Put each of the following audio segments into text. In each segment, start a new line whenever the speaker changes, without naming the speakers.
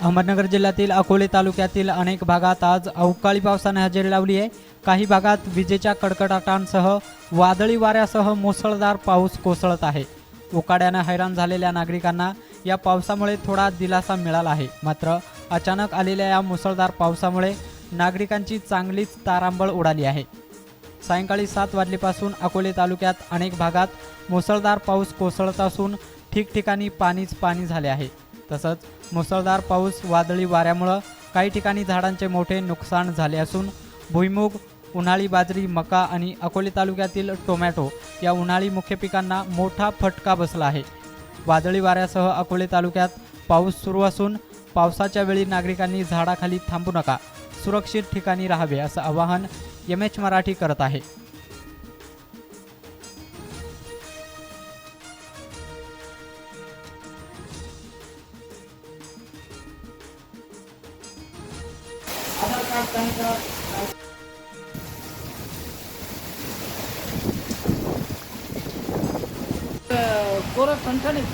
अहमदनगर जिल्ह्यातील अकोले तालुक्यातील अनेक भागात आज अवकाळी पावसाने हजेरी लावली आहे. काही भागात विजेच्या कडकडाटांसह वादळी वाऱ्यासह मुसळधार पाऊस कोसळत आहे. उकाड्यानं हैराण झालेल्या नागरिकांना या पावसामुळे थोडा दिलासा मिळाला आहे. मात्र अचानक आलेल्या या मुसळधार पावसामुळे नागरिकांची चांगलीच तारांबळ उडाली आहे. सायंकाळी सात वाजलेपासून अकोले तालुक्यात अनेक भागात मुसळधार पाऊस कोसळत असून ठिकठिकाणी पाणीच पाणी झाले आहे. तसंच मुसळधार पाऊस वादळी वाऱ्यामुळं काही ठिकाणी झाडांचे मोठे नुकसान झाले असून भुईमूग उन्हाळी बाजरी मका आणि अकोले तालुक्यातील टोमॅटो या उन्हाळी मुख्य पिकांना मोठा फटका बसला आहे. वादळी वाऱ्यासह अकोले तालुक्यात पाऊस सुरू असून पावसाच्या वेळी नागरिकांनी झाडाखाली थांबू नका सुरक्षित ठिकाणी राहावे असं आवाहन एम एच मराठी करत आहे.
કોરો સંસ્થાની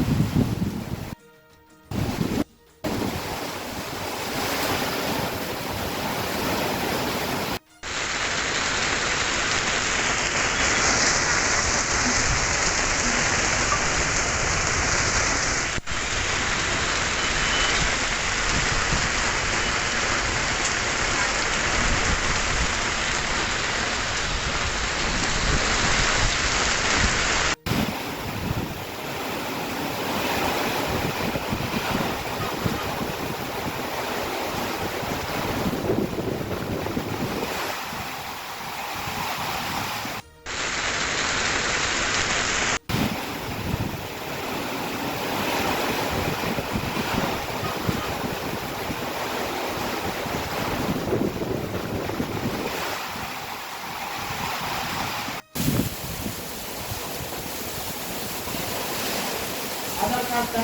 have done